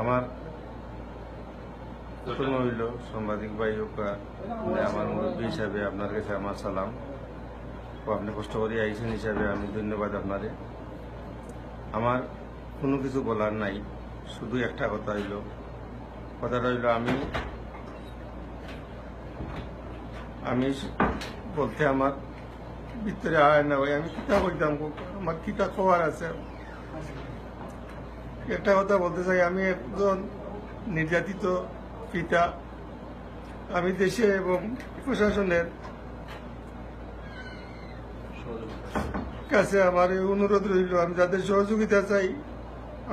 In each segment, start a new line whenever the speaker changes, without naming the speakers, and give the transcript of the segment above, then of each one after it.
আমার প্রথম হইল সাংবাদিক ভাই মানে আমার মুরব্বী হিসাবে আপনার কাছে আমার সালাম। ও আপনি কষ্ট করে আইসেন হিসাবে আমি ধন্যবাদ আপনারে আমার কোনো কিছু বলার নাই, শুধু একটা কথা হইল। কথাটা হইল আমি আমি বলতে আমার ভিতরে আয় না ভাই, আমি কিতা কইতাম? আমার কিতা খবর আছে? একটা কথা বলতে চাই, আমি একজন নির্যাতিত পিতা। আমি দেশে এবং প্রশাসনের কাছে আমার অনুরোধ রইল, আমি যাদের সহযোগিতা চাই,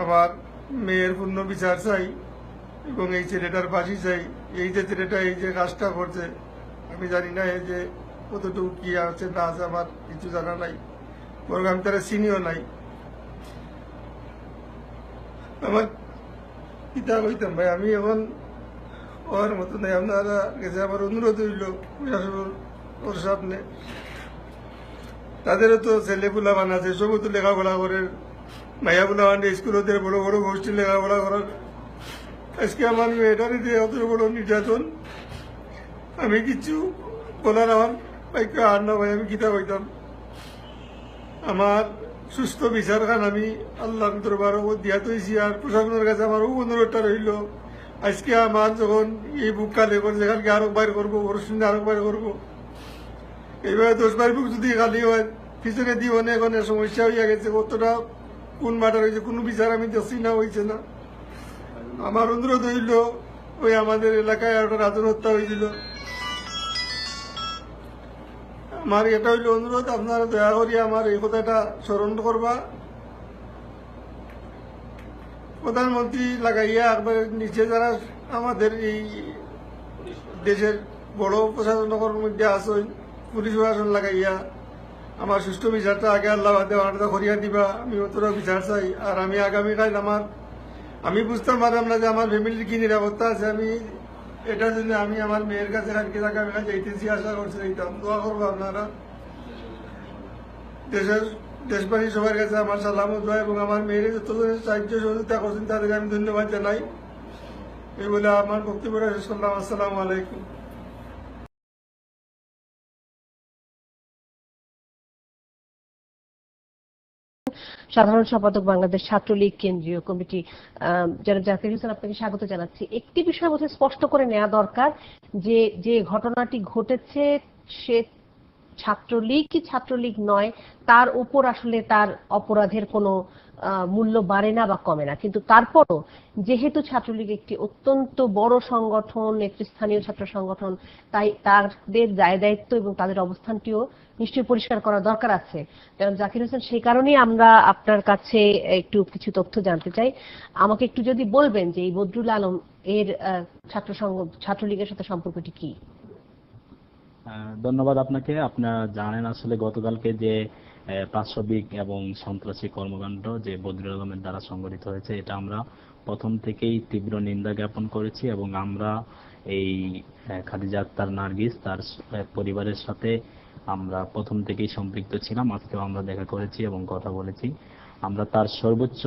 আমার মেয়ের পূর্ণ বিচার চাই এবং এই ছেলেটার ফাঁসি চাই। এই যে ছেলেটা এই যে কাজটা করছে, আমি জানি না এই যে কতটুকু কি আছে না আছে আমার কিছু জানা নাই। বরং আমি তারা চিনিও নাই। আমার পিতা কইতাম, ভাই, আমি এখন ওর মতো নাই। আপনারা কাছে অনুরোধ হইল ওর সামনে। তাদেরও তো ছেলেগুলা বানাচ্ছে সবও তো লেখাপড়া করে। মাইয়াগুলা মানে স্কুলদের বড় বড় গোষ্ঠী লেখাপড়া করার। আজকে আমার মেয়েটার অত বড় নির্যাতন, আমি কিছু বলার আমার ভাই, আমি আমার সুস্থ বিচার খান আমি আল্লাহ দরবার দিয়া তৈছি, আর প্রশাসনের কাছে আমার অনুরোধটা রইল। আজকে আমার যখন এই বুক কালে করে যেখানকে আরও বাইর করব ওর সঙ্গে আরও বাইর করব। এইভাবে দশ বার বুক যদি খালি হয়, পিছনে দিয়ে অনেক অনেক সমস্যা হইয়া গেছে, কতটা, কোন মাটার হয়েছে কোনো বিচার আমি দেখছি না হয়েছে না। আমার অনুরোধ হইল ওই আমাদের এলাকায় একটা রাজন হত্যা হয়েছিল আমার এটা হইল অনুরোধ, আপনারা দয়া করি আমার এই কথাটা স্মরণ করবা। প্রধানমন্ত্রী লাগাইয়া একবার নিচে যারা আমাদের এই দেশের বড় প্রশাসনের মধ্যে আসেন পুলিশ প্রশাসন লাগাইয়া, আমার সুষ্ঠু বিচারটা আগে আল্লাহ দেওয়াটা করিয়া দিবা, আমি অতটা বিচার চাই। আর আমি আগামীকাল আমার আমি বুঝতে পারলাম না যে আমার ফ্যামিলির কি নিরাপত্তা আছে, আমি এটার জন্য আমি আমার মেয়ের কাছে আর কি টাকা মেলা যাইতেছি আশা করছি এইতাম দোয়া করব আপনারা। দেশের, দেশবাসী সবার কাছে আমার সালাম দোয়া এবং আমার মেয়ের যতজনের সাহায্য সহযোগিতা করছেন, তাদেরকে আমি ধন্যবাদ জানাই। এই বলে আমার বক্তব্য শেষ করলাম। আসসালামু আলাইকুম।
সাধারণ সম্পাদক বাংলাদেশ ছাত্রলীগ কেন্দ্রীয় কমিটি জনাব জাকির হোসেন আপনাকে স্বাগত জানাচ্ছি। একটি বিষয় বোধহয় স্পষ্ট করে নেওয়া দরকার যে যে ঘটনাটি ঘটেছে সে ছাত্রলীগ কি ছাত্রলীগ নয়, তার উপর আসলে তার অপরাধের কোনো মূল্য বাড়ে না বা কমে না। কিন্তু তারপরও যেহেতু ছাত্রলীগ একটি অত্যন্ত বড় সংগঠন একটি স্থানীয় ছাত্র সংগঠন, তাই তাদের দায় দায়িত্ব এবং তাদের অবস্থানটিও নিশ্চয়ই পরিষ্কার করা দরকার আছে। যেমন জাকির হোসেন, সেই কারণেই আমরা আপনার কাছে একটু কিছু তথ্য জানতে চাই। আমাকে একটু যদি বলবেন যে এই বদরুল আলম এর ছাত্র সংঘ ছাত্রলীগের সাথে সম্পর্কটি কি?
ধন্যবাদ আপনাকে। আপনারা জানেন আসলে গতকালকে যে প্রাসবিক এবং সন্ত্রাসী কর্মকাণ্ড যে বদরুল আলমের দ্বারা সংগঠিত হয়েছে, এটা আমরা প্রথম থেকেই তীব্র নিন্দা জ্ঞাপন করেছি এবং আমরা এই খাদিজা আক্তার নার্গিস তার পরিবারের সাথে আমরা প্রথম থেকেই সম্পৃক্ত ছিলাম। আজকেও আমরা দেখা করেছি এবং কথা বলেছি। আমরা তার সর্বোচ্চ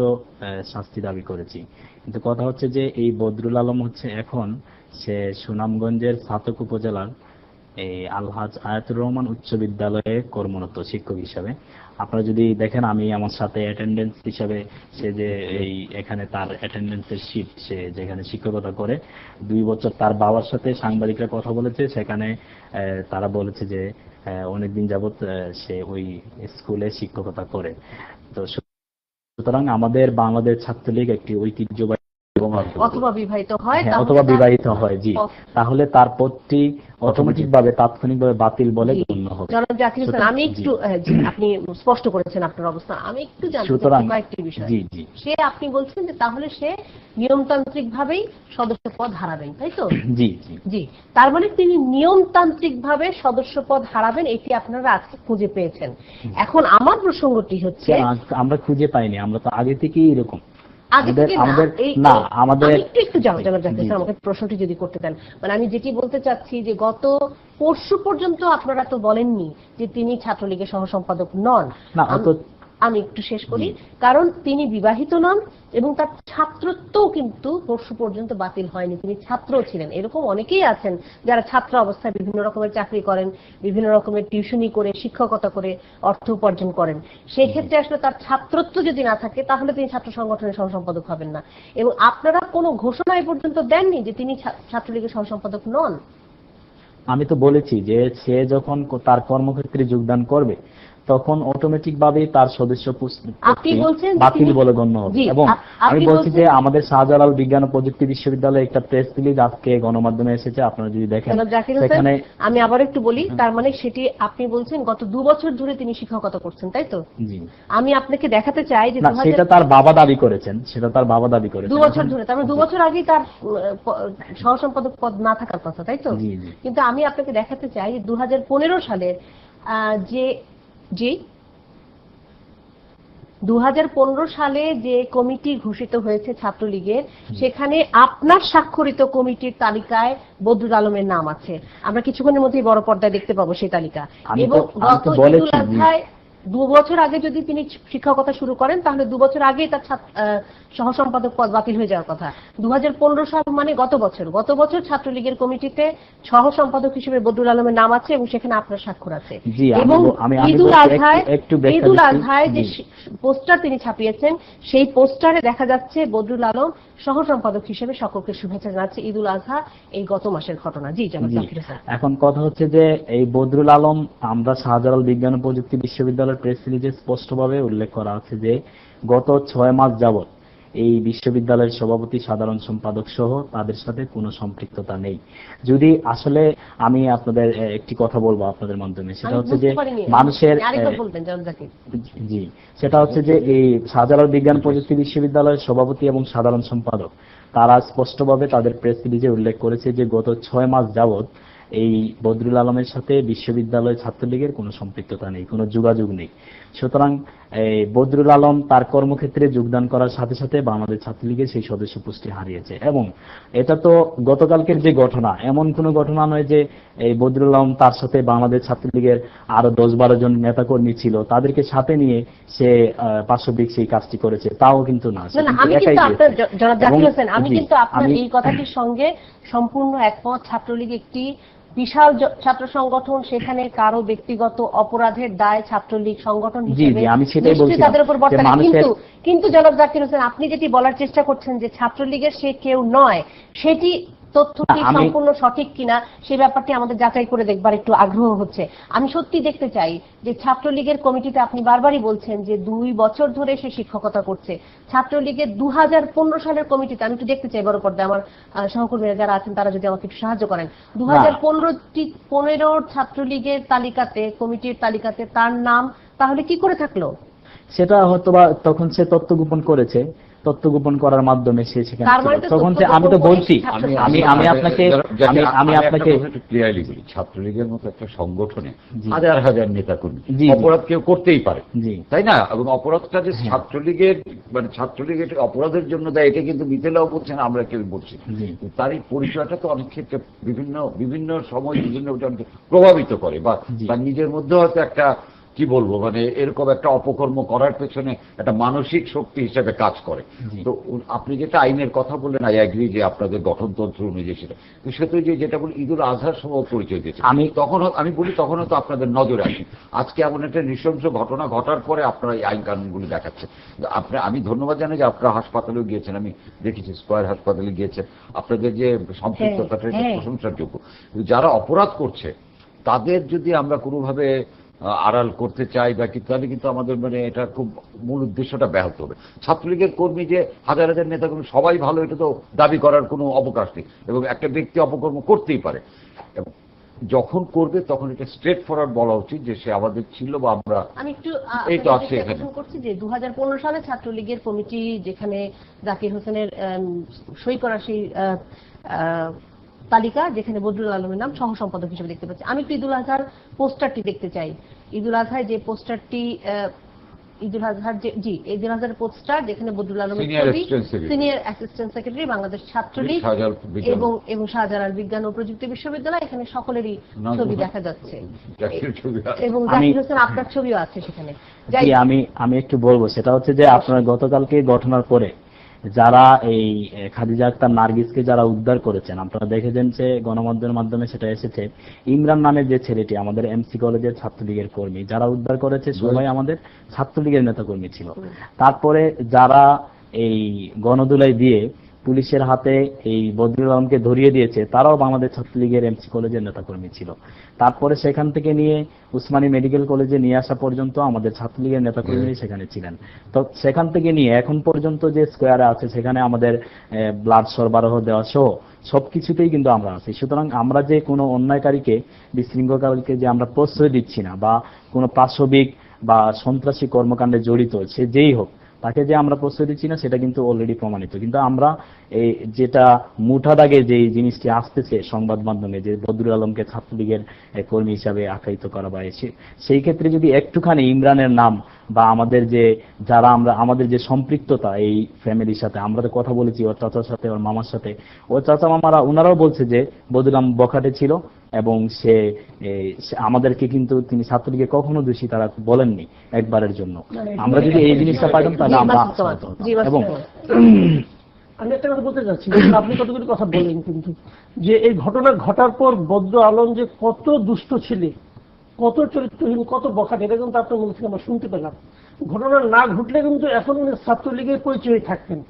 শাস্তি দাবি করেছি। কিন্তু কথা হচ্ছে যে এই বদরুল আলম হচ্ছে এখন সে সুনামগঞ্জের ছাতক উপজেলার এই আলহাজ আয়াতুর রহমান উচ্চ বিদ্যালয়ে কর্মরত শিক্ষক হিসাবে আপনারা যদি দেখেন, আমি আমার সাথে অ্যাটেন্ডেন্স হিসাবে সে যে এই এখানে তার অ্যাটেন্ডেন্সের শীট সে যেখানে শিক্ষকতা করে, দুই বছর তার বাবার সাথে সাংবাদিকরা কথা বলেছে, সেখানে তারা বলেছে যে অনেকদিন যাবত সে ওই স্কুলে শিক্ষকতা করে তো সুতরাং আমাদের বাংলাদেশ ছাত্রলীগ একটি ঐতিহ্যবাহী।
অথবা বিবাহিত হয়
হ্যাঁ, অথবা
তার-
বিবাহিত হয় জি। তাহলে তার পদটি অটোমেটিক ভাবে তাৎক্ষণিক ভাবে বাতিল বলে গণ্য হবে।
জনাব জাকির হোসেন আমি একটু আপনি স্পষ্ট করেছেন আপনার অবস্থান আমি একটু জানতে
সুতরাং
চাই কয়েকটি বিষয়।
জি জি।
সে আপনি বলছেন যে তাহলে সে নিয়মতান্ত্রিক ভাবেই সদস্য পদ হারাবেন তাই তো?
জি জি।
জি। তার মানে তিনি নিয়মতান্ত্রিক ভাবে সদস্য পদ হারাবেন এটি আপনারা আজকে খুঁজে পেয়েছেন। এখন আমার প্রসঙ্গটি হচ্ছে
আমরা খুঁজে পাইনি আমরা তো আগে থেকেই এরকম।
না,
আমাদের-
একটু একটু। আমাকে প্রশ্নটি যদি করতে দেন মানে আমি যেটি বলতে চাচ্ছি যে গত পরশু পর্যন্ত আপনারা তো বলেননি যে তিনি ছাত্রলীগের সহ সম্পাদক নন
না
আম- একটু শেষ করি। কারণ তিনি বিবাহিত নন এবং তার ছাত্রত্বও কিন্তু পরশু পর্যন্ত বাতিল হয়নি। তিনি ছাত্রও ছিলেন। এরকম অনেকেই আছেন যারা ছাত্র অবস্থায় বিভিন্ন রকমের চাকরি করেন বিভিন্ন রকমের টিউশনি করে শিক্ষকতা করে অর্থ উপার্জন করেন। সেই ক্ষেত্রে আসলে তার ছাত্রত্ব যদি না থাকে তাহলে তিনি ছাত্র সংগঠনের সহসম্পাদক হবেন না। এবং আপনারা কোনো ঘোষণা এ পর্যন্ত দেননি যে তিনি ছাত্রলীগের সহসম্পাদক নন?
আমি তো বলেছি যে সে যখন তার কর্মক্ষেত্রে যোগদান করবে তখন অটোমেটিক ভাবেই তার সদস্য
আপনি বলছেন
বাতিল বলে গণ্য হবে। এবং আমি বলছি যে আমাদের শাহজালাল বিজ্ঞান ও প্রযুক্তি বিশ্ববিদ্যালয়ে একটা প্রেস রিলিজ আজকে গণমাধ্যমে এসেছে আপনারা যদি দেখেন। সেখানে
আমি আবার একটু বলি তার মানে সেটি আপনি বলছেন গত দু বছর ধরে তিনি শিক্ষকতা করছেন তাই তো?
জি।
আমি আপনাকে দেখাতে চাই যে
সেটা তার বাবা দাবি করেছেন সেটা তার বাবা দাবি করেছেন।
দু বছর ধরে তার মানে দু বছর আগেই তার সহসম্পাদক পদ না থাকার কথা তাই তো। কিন্তু আমি আপনাকে দেখাতে চাই যে দু সালের আহ, যে যে দু সালে যে কমিটি ঘোষিত হয়েছে ছাত্রলীগের সেখানে আপনার স্বাক্ষরিত কমিটির তালিকায় বদরুল আলমের নাম আছে। আমরা কিছুক্ষণের মধ্যেই বড় পর্দায় দেখতে পাবো সেই তালিকা। এবং গত ঈদুল আজহায় দু বছর আগে যদি তিনি শিক্ষকতা শুরু করেন তাহলে দু বছর আগেই তার সহসম্পাদক পদ বাতিল হয়ে যাওয়ার কথা। দু হাজার পনেরো সাল মানে গত বছর। গত বছর ছাত্রলীগের কমিটিতে সহসম্পাদক হিসেবে বদরুল আলমের নাম আছে এবং সেখানে আপনার স্বাক্ষর আছে। এবং ঈদুল আজহায় ঈদুল আজহায় যে পোস্টার তিনি ছাপিয়েছেন সেই পোস্টারে দেখা যাচ্ছে বদরুল আলম সহসম্পাদক হিসেবে সকলকে শুভেচ্ছা জানাচ্ছে ঈদুল আজহা এই গত মাসের ঘটনা। জি জনাব
জি।
জাকির হোসেন।
এখন কথা হচ্ছে যে এই বদরুল আলম আমরা শাহজালাল বিজ্ঞান ও প্রযুক্তি বিশ্ববিদ্যালয়ের প্রেস রিলিজে স্পষ্টভাবে উল্লেখ করা আছে যে গত ছয় মাস যাবত এই বিশ্ববিদ্যালয়ের সভাপতি সাধারণ সম্পাদক সহ তাদের সাথে কোনো সম্পৃক্ততা নেই। যদি আসলে আমি আপনাদের একটি কথা বলব আপনাদের মাধ্যমে সেটা হচ্ছে যে মানুষের জি সেটা হচ্ছে যে এই শাহজালাল বিজ্ঞান প্রযুক্তি বিশ্ববিদ্যালয়ের সভাপতি এবং সাধারণ সম্পাদক তারা স্পষ্টভাবে তাদের প্রেস রিলিজে উল্লেখ করেছে যে গত ছয় মাস যাবত এই বদরুল আলমের সাথে বিশ্ববিদ্যালয় ছাত্রলীগের কোনো সম্পৃক্ততা নেই কোনো যোগাযোগ নেই। সুতরাং এই বদরুল আলম তার কর্মক্ষেত্রে যোগদান করার সাথে সাথে বাংলাদেশ ছাত্রলীগের সেই সদস্য পুষ্টি হারিয়েছে। এবং এটা তো গতকালকের যে ঘটনা এমন কোনো ঘটনা নয় যে এই বদরুল আলম তার সাথে বাংলাদেশ ছাত্রলীগের আরও দশ বারো জন নেতাকর্মী ছিল তাদেরকে সাথে নিয়ে সে পাশবিক সেই কাজটি করেছে তাও কিন্তু না।
আমি কিন্তু আপনার এই কথাটির সঙ্গে সম্পূর্ণ একমত। ছাত্রলীগ একটি বিশাল ছাত্র সংগঠন সেখানে কারও ব্যক্তিগত অপরাধের দায় ছাত্রলীগ সংগঠন হিসেবে
আমি সেটাই
নিশ্চয়ই তাদের উপর বর্তায় কিন্তু কিন্তু জনাব জাকির হোসেন আপনি যেটি বলার চেষ্টা করছেন যে ছাত্রলীগের সে কেউ নয় সেটি তথ্যটি সম্পূর্ণ সঠিক কিনা সেই ব্যাপারটি আমাদের যাচাই করে দেখবার একটু আগ্রহ হচ্ছে। আমি সত্যি দেখতে চাই যে ছাত্রলীগের কমিটিতে আপনি বারবারই বলছেন যে দুই বছর ধরে সে শিক্ষকতা করছে। ছাত্রলীগের দু হাজার পনেরো সালের কমিটিতে আমি একটু দেখতে চাই বড় পর্দায় আমার সহকর্মীরা যারা আছেন তারা যদি আমাকে একটু সাহায্য করেন। দু হাজার পনেরোটি পনেরোর ছাত্রলীগের তালিকাতে কমিটির তালিকাতে তার নাম তাহলে কি করে থাকল?
সেটা হয়তো বা তখন সে তথ্য গোপন করেছে তথ্য গোপন করার মাধ্যমে সে সেখানে।
মানে
তখন সে আমি তো বলছি আমি আমি আপনাকে আমি আমি আপনাকে
ক্লিয়ারলি বলি। ছাত্রলীগের মতো একটা সংগঠনে হাজার হাজার নেতা কর্মী। অপরাধ কেউ করতেই পারে তাই না? এবং অপরাধটা যে ছাত্রলীগের মানে ছাত্রলীগের অপরাধের জন্য দেয় এটা কিন্তু মিথেলাও বলছেন আমরা কেউ বলছি। তার এই পরিচয়টা তো অনেক ক্ষেত্রে বিভিন্ন বিভিন্ন সময় বিভিন্ন প্রভাবিত করে বা তার নিজের মধ্যে হয়তো একটা কি বলব মানে এরকম একটা অপকর্ম করার পেছনে একটা মানসিক শক্তি হিসেবে কাজ করে। তো আপনি যেটা আইনের কথা বললেন আই অ্যাগ্রি যে আপনাদের গঠনতন্ত্র অনুযায়ী সেটা। তো সে তো যে যেটা বলি ঈদুল আজহার সময় পরিচয় দিয়েছে।
আমি-
তখন আমি বলি তখনও তো আপনাদের নজরে আসি। আজকে এমন একটা নৃশংস ঘটনা ঘটার পরে আপনারা এই আইন কানুনগুলি দেখাচ্ছে আপনি আমি ধন্যবাদ জানাই যে আপনারা হাসপাতালেও গিয়েছেন। আমি দেখেছি স্কয়ার হাসপাতালে গিয়েছেন। আপনাদের যে সম্পৃক্ততাটা এটা
হ্যাঁ।
প্রশংসার যোগ্য। যারা অপরাধ করছে তাদের যদি আমরা কোনোভাবে আড়াল করতে চাই বা কি তাহলে কিন্তু আমাদের মানে এটা খুব মূল উদ্দেশ্যটা ব্যাহত হবে। ছাত্রলীগের কর্মী যে হাজার হাজার নেতা কর্মী সবাই ভালো এটা তো দাবি করার কোনো অবকাশ নেই। এবং একটা ব্যক্তি অপকর্ম করতেই পারে। যখন করবে তখন এটা স্ট্রেট ফরওয়ার্ড বলা উচিত যে সে আমাদের ছিল বা আমরা
আমি একটু
এই তো আছে এখানে।
করছি যে দু হাজার পনেরো সালে ছাত্রলীগের কমিটি যেখানে জাকির হোসেনের সই করা সেই তালিকা যেখানে বদরুল আলমের নাম সহ সম্পাদক হিসেবে দেখতে পাচ্ছি। আমি একটু ঈদুল আজহার পোস্টারটি দেখতে চাই। ঈদুল আজহায় যে পোস্টারটি ঈদুল আজহার যে জি ঈদুল আজহার পোস্টার যেখানে বদরুল আলমের ছবি senior assistant secretary Bangladesh Chhatra League এবং এবং শাহজালাল বিজ্ঞান ও প্রযুক্তি বিশ্ববিদ্যালয় এখানে সকলেরই ছবি দেখা যাচ্ছে। এবং জাকির হোসেন আপনার ছবিও আছে সেখানে।
আমি আমি একটু বলব সেটা হচ্ছে যে আপনার গতকালকে ঘটনার পরে যারা এই খাদিজা আক্তার নার্গিসকে যারা উদ্ধার করেছেন আপনারা দেখেছেন যে গণমাধ্যমের মাধ্যমে সেটা এসেছে। ইমরান নামের যে ছেলেটি আমাদের এমসি কলেজের ছাত্রলীগের কর্মী যারা উদ্ধার করেছে সবাই আমাদের ছাত্রলীগের নেতা কর্মী ছিল তারপরে যারা এই গণদুলাই দিয়ে পুলিশের হাতে এই বদরুল আলমকে ধরিয়ে দিয়েছে তারাও আমাদের ছাত্রলীগের এমসি কলেজের নেতাকর্মী ছিল। তারপরে সেখান থেকে নিয়ে উসমানী মেডিকেল কলেজে নিয়ে আসা পর্যন্ত আমাদের ছাত্রলীগের নেতাকর্মী সেখানে ছিলেন। তো সেখান থেকে নিয়ে এখন পর্যন্ত যে স্কোয়ারে আছে সেখানে আমাদের ব্লাড সরবরাহ দেওয়া সহ সবকিছুতেই কিন্তু আমরা আছি। সুতরাং আমরা যে কোনো অন্যায়কারীকে বিশৃঙ্খলকারীকে যে আমরা প্রশ্রয় দিচ্ছি না বা কোনো পাশবিক বা সন্ত্রাসী কর্মকাণ্ডে জড়িত সে যেই হোক তাকে যে আমরা প্রশ্রয় দিচ্ছি না, সেটা কিন্তু অলরেডি প্রমাণিত। কিন্তু আমরা এই যেটা মুঠা দাগে যে জিনিসটি আসতেছে সংবাদ মাধ্যমে, যে বদরুল আলমকে ছাত্রলীগের কর্মী হিসাবে আখ্যায়িত করা এসে- সেই ক্ষেত্রে যদি একটুখানি ইমরানের নাম বা আমাদের যে, যারা আমরা, আমাদের যে সম্পৃক্ততা এই ফ্যামিলির সাথে, আমরা তো কথা বলেছি ওর চাচার সাথে, ওর মামার সাথে, ওর চাচা মামারা ওনারাও বলছে যে বদরুল আলম বখাটে ছিল এবং সে আমাদেরকে কিন্তু তিনি ছাত্রলীগে কখনো দোষী তারা বলেননি একবারের জন্য। আমরা যদি এই জিনিসটা পাইতাম তাহলে আমরা এবং
আমি একটা কথা বলতে চাচ্ছি আপনি কতগুলি কথা বললেন কিন্তু যে এই ঘটনা ঘটার পর বদ্র আলম যে কত দুষ্ট ছেলে কত চরিত্রহীন কত বখাট এটা কিন্তু আপনার মুখ থেকে আমরা শুনতে পেলাম। ঘটনা না ঘটলে কিন্তু এখন উনি ছাত্রলীগের পরিচয় থাকতেন।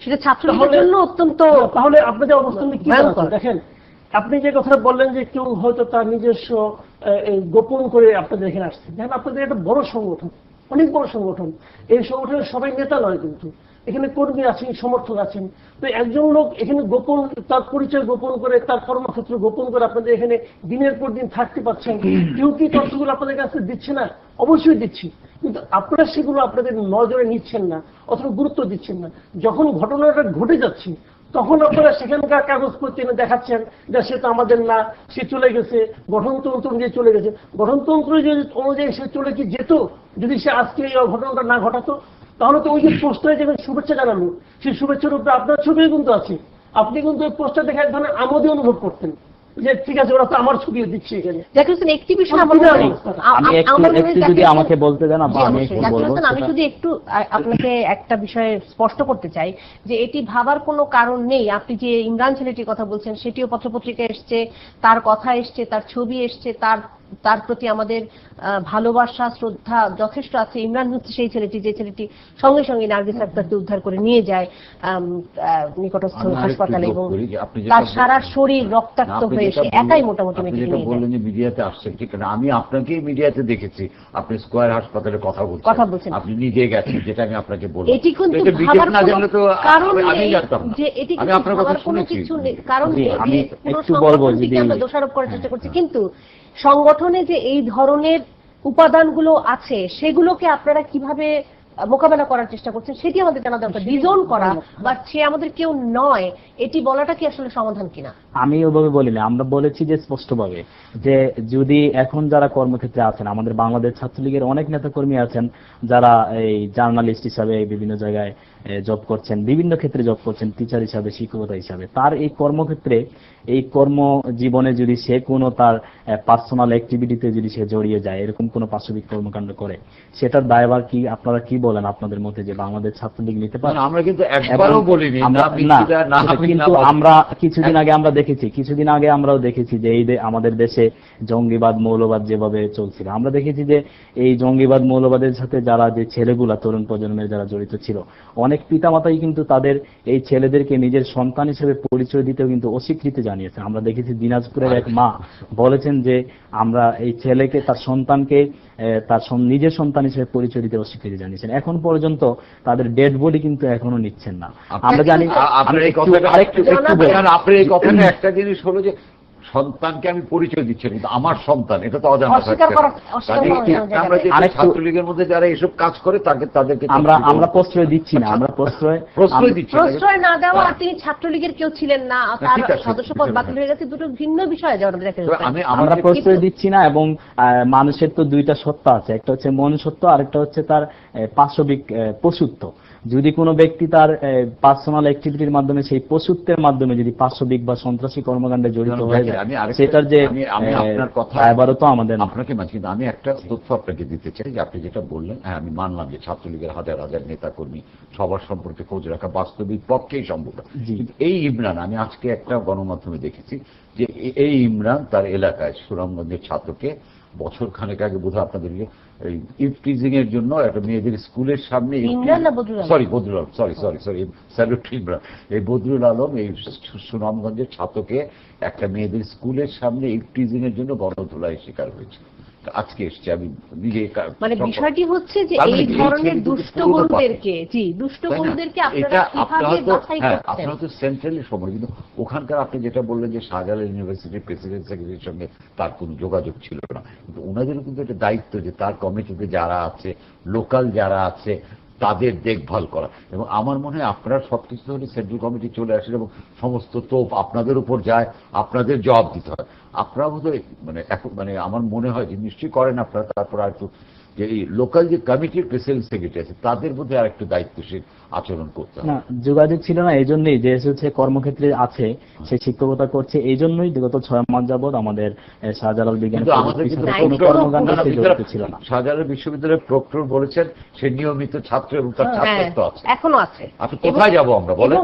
সেটা ছাত্রলীগের
তাহলে-
জন্য অত্যন্ত
তাহলে আপনাদের অবস্থান কি। দেখেন আপনি যে কথাটা বললেন যে কেউ হয়তো তার নিজস্ব গোপন করে আপনাদের এখানে আসছে। দেখেন আপনাদের একটা বড় সংগঠন, অনেক বড় সংগঠন। এই সংগঠনের সবাই নেতা নয় কিন্তু। এখানে কর্মী আছেন, সমর্থক আছেন। তো একজন লোক এখানে গোপন, তার পরিচয় গোপন করে, তার কর্মক্ষেত্র গোপন করে আপনাদের এখানে দিনের পর দিন থাকতে পারছেন। কেউ কি তথ্যগুলো আপনাদের কাছে দিচ্ছে না? অবশ্যই দিচ্ছি। কিন্তু আপনারা সেগুলো আপনাদের নজরে নিচ্ছেন না, অথবা গুরুত্ব দিচ্ছেন না। যখন ঘটনাটা ঘটে যাচ্ছে তখন আপনারা সেখানকার কাগজপত্র এনে দেখাচ্ছেন যে সে তো আমাদের না, সে চলে গেছে, গঠনতন্ত্র অনুযায়ী চলে গেছে। গঠনতন্ত্র যদি অনুযায়ী সে চলে কি যেত, যদি সে আজকে এই ঘটনাটা না ঘটাতো, তাহলে তো ওই যে পোস্টারে যেখানে শুভেচ্ছা জানালো, সেই শুভেচ্ছার উপরে আপনার ছবিও কিন্তু আছে। আপনি কিন্তু ওই পোস্টার দেখে এক ধরনের আমোদে অনুভব করতেন। যে ঠিক আছে ওরা তো আমার ছবিও দিচ্ছে এখানে।
জাকির একটি বিষয় আমার মনে
অবস্থা।
আ-
আমি একটু
আমার
একটু যদি আমাকে বলতে দেন আপা আমি একটু বলব।
আমি শুধু একটু আপনাকে একটা বিষয়ে স্পষ্ট করতে চাই যে এটি ভাবার কোনো কারণ নেই। আপনি যে ইমরান ছেলেটির কথা বলছেন সেটিও পত্রপত্রিকা এসছে তার কথা এসছে তার ছবি এসছে তার তার প্রতি আমাদের ভালোবাসা শ্রদ্ধা যথেষ্ট আছে। ইমরান হচ্ছে সেই ছেলেটি যে ছেলেটি সঙ্গে সঙ্গে নার্গিস আক্তারকে উদ্ধার করে নিয়ে যায় নিকটস্থ হাসপাতালে এবং তার সারা শরীর রক্তাক্ত হয়ে সে একাই মোটামুটি মেডিকেল নিয়ে
বললেন যে মিডিয়াতে আসছেন ঠিক না আমি আপনাকেই মিডিয়াতে দেখেছি। আপনি স্কয়ার হাসপাতালে কথা বলছেন।
কথা বলছেন।
আপনি নিজে গেছেন যেটা আমি আপনাকে বললাম।
এটি কিন্তু ভাবার
না জানলে তো
কারণ
আমি- জানতাম
যে এটি
আমি আপনার কথা শুনেছি।
কিছু নেই। কারণ
আমি একটু বলব যদি-
আমরা দোষারোপ করার চেষ্টা করছি। কিন্তু সংগঠনে যে এই ধরনের উপাদানগুলো আছে সেগুলোকে আপনারা কীভাবে মোকাবেলা করার চেষ্টা করছেন সেটি আমাদের জানা দরকার ডিজন করা বা সে আমাদের কেউ নয় এটি বলাটা কি আসলে সমাধান কিনা?
আমি ওভাবে বলি না আমরা বলেছি যে স্পষ্টভাবে যে যদি এখন যারা কর্মক্ষেত্রে আছেন আমাদের বাংলাদেশ ছাত্রলীগের অনেক নেতাকর্মী আছেন যারা এই জার্নালিস্ট হিসাবে বিভিন্ন জায়গায় জব করছেন বিভিন্ন ক্ষেত্রে জব করছেন টিচার হিসাবে শিক্ষকতা হিসাবে তার এই কর্মক্ষেত্রে এই কর্ম জীবনে যদি সে কোনো তার পার্সোনাল অ্যাক্টিভিটিতে যদি সে জড়িয়ে যায় এরকম কোনো পাশবিক কর্মকাণ্ড করে সেটার দায়ভার কি আপনারা কি বলেন আপনাদের মধ্যে যে বাংলাদেশ ছাত্রলীগ নিতে পারে।
আমরা কিন্তু একবারও বলিনি না
কিন্তু আমরা কিছুদিন আগে আমরা দেখেছি কিছুদিন আগে আমরাও দেখেছি যে এই আমাদের দেশে জঙ্গিবাদ মৌলবাদ যেভাবে চলছিল। আমরা দেখেছি যে এই জঙ্গিবাদ মৌলবাদের সাথে যারা যে ছেলেগুলা তরুণ প্রজন্মের যারা জড়িত ছিল অনেক পিতামাতাই কিন্তু তাদের এই ছেলেদেরকে নিজের সন্তান হিসেবে পরিচয় দিতেও কিন্তু অস্বীকৃতি জানিয়েছে। আমরা দেখেছি দিনাজপুরের এক মা বলেছেন যে আমরা এই ছেলেকে তার সন্তানকে তার নিজের সন্তান হিসেবে পরিচয় দিতে অস্বীকৃতি জানিয়েছেন। এখন পর্যন্ত তাদের ডেড বডি কিন্তু এখনও নিচ্ছেন না। আমরা জানি
আপনার এই কথাটা
আরেকটু
আপনার এই কথাটা একটা জিনিস হলো যে সন্তানকে আমি পরিচয় দিচ্ছি কিন্তু আমার সন্তান এটা তো অজানা। আমরা যে ছাত্রলীগের মধ্যে যারা এসব কাজ করে তাকে তাদেরকে
আমরা আমরা প্রশ্রয় দিচ্ছি না আমরা প্রশ্রয়
প্রশ্রয় দিচ্ছি না।
প্রশ্রয় না দেওয়া
হ্যাঁ।
তিনি ছাত্রলীগের কেউ ছিলেন না তার
ঠিক আছে,
সদস্য পদ বাতিল হয়ে গেছে দুটো ভিন্ন বিষয় যেমন।
আমি
আমরা প্রশ্রয় দিচ্ছি না এবং আহ, মানুষের তো দুইটা সত্তা আছে একটা হচ্ছে মনুষ্যত্ব আরেকটা হচ্ছে তার আহ, পাশবিক আহ, পশুত্ব যদি কোনো ব্যক্তি তার পার্সোনাল অ্যাক্টিভিটির মাধ্যমে সেই পশুত্বের মাধ্যমে যদি পাশবিক বা সন্ত্রাসী কর্মকাণ্ডে জড়িত হয়ে যায় সেটার যে
আমি- আমি আপনার কথা-
এবারও তো আমাদের
আপনাকে মাঝে কিন্তু আমি একটা তথ্য আপনাকে দিতে চাই যে আপনি যেটা বললেন হ্যাঁ আমি মানলাম যে ছাত্রলীগের হাজার হাজার নেতা কর্মী সবার সম্পর্কে খোঁজ রাখা বাস্তবিক পক্ষেই সম্ভব। কিন্তু এই ইমরান আমি আজকে একটা গণমাধ্যমে দেখেছি যে এই ইমরান তার এলাকায় সুরামগঞ্জের ছাত্রকে বছর খানেক আগে বোধহয় আপনাদেরকে এই ইভটিজিং এর জন্য একটা মেয়েদের স্কুলের সামনে? Sorry Badrul Alam sorry sorry sorry salute Imran এই বদরুল আলম এই সুনামগঞ্জের ছাতকে একটা মেয়েদের স্কুলের সামনে ইফটিজিং এর জন্য গণধোলায় শিকার হয়েছে আজকে এসছে আমি নিজে
মানে বিষয়টি হচ্ছে যে
মানে
এই ধরনের দুষ্ট
পুরোনো
গরুদেরকে জি দুষ্ট গরুদেরকে আপনারা
আপনার
কীভাবে বাছাই করছেন
আপনার হয়তো সেন্ট্রালের সময় কিন্তু ওখানকার আপনি যেটা বললেন যে শাহজালাল ইউনিভার্সিটির প্রেসিডেন্ট সেক্রেটারির সঙ্গে তার কোনো যোগাযোগ ছিল না। কিন্তু ওনাদেরও কিন্তু একটা দায়িত্ব যে তার কমিটিতে যারা আছে লোকাল যারা আছে তাদের দেখভাল করা। এবং আমার মনে হয় আপনারা সবকিছু ধরে সেন্ট্রাল কমিটি চলে আসে এবং সমস্ত তোপ আপনাদের উপর যায়, আপনাদের জবাব দিতে হয়। আপনারা বোধহয় মানে এখন মানে আমার মনে হয় যে নিশ্চয়ই করেন আপনারা, তারপর আর একটু যে এই লোকাল যে কমিটির প্রেসিডেন্ট সেক্রেটারি আছে তাদের মধ্যে আর একটু দায়িত্বশীল আচরণ করতে
না যোগাযোগ ছিল না এই জন্যই যে হচ্ছে কর্মক্ষেত্রে আছে সে শিক্ষকতা করছে এই জন্যই গত ছয় মাস যাবৎ আমাদের শাহজালাল বিজ্ঞান ছিল না।
শাহজালাল বিশ্ববিদ্যালয়ের প্রক্টর বলেছেন সে নিয়মিত ছাত্র এবং তার
হ্যাঁ
ছাত্রত্ব আছে।
এখনও আছে।
আপনি কোথায় যাব আমরা বলেন?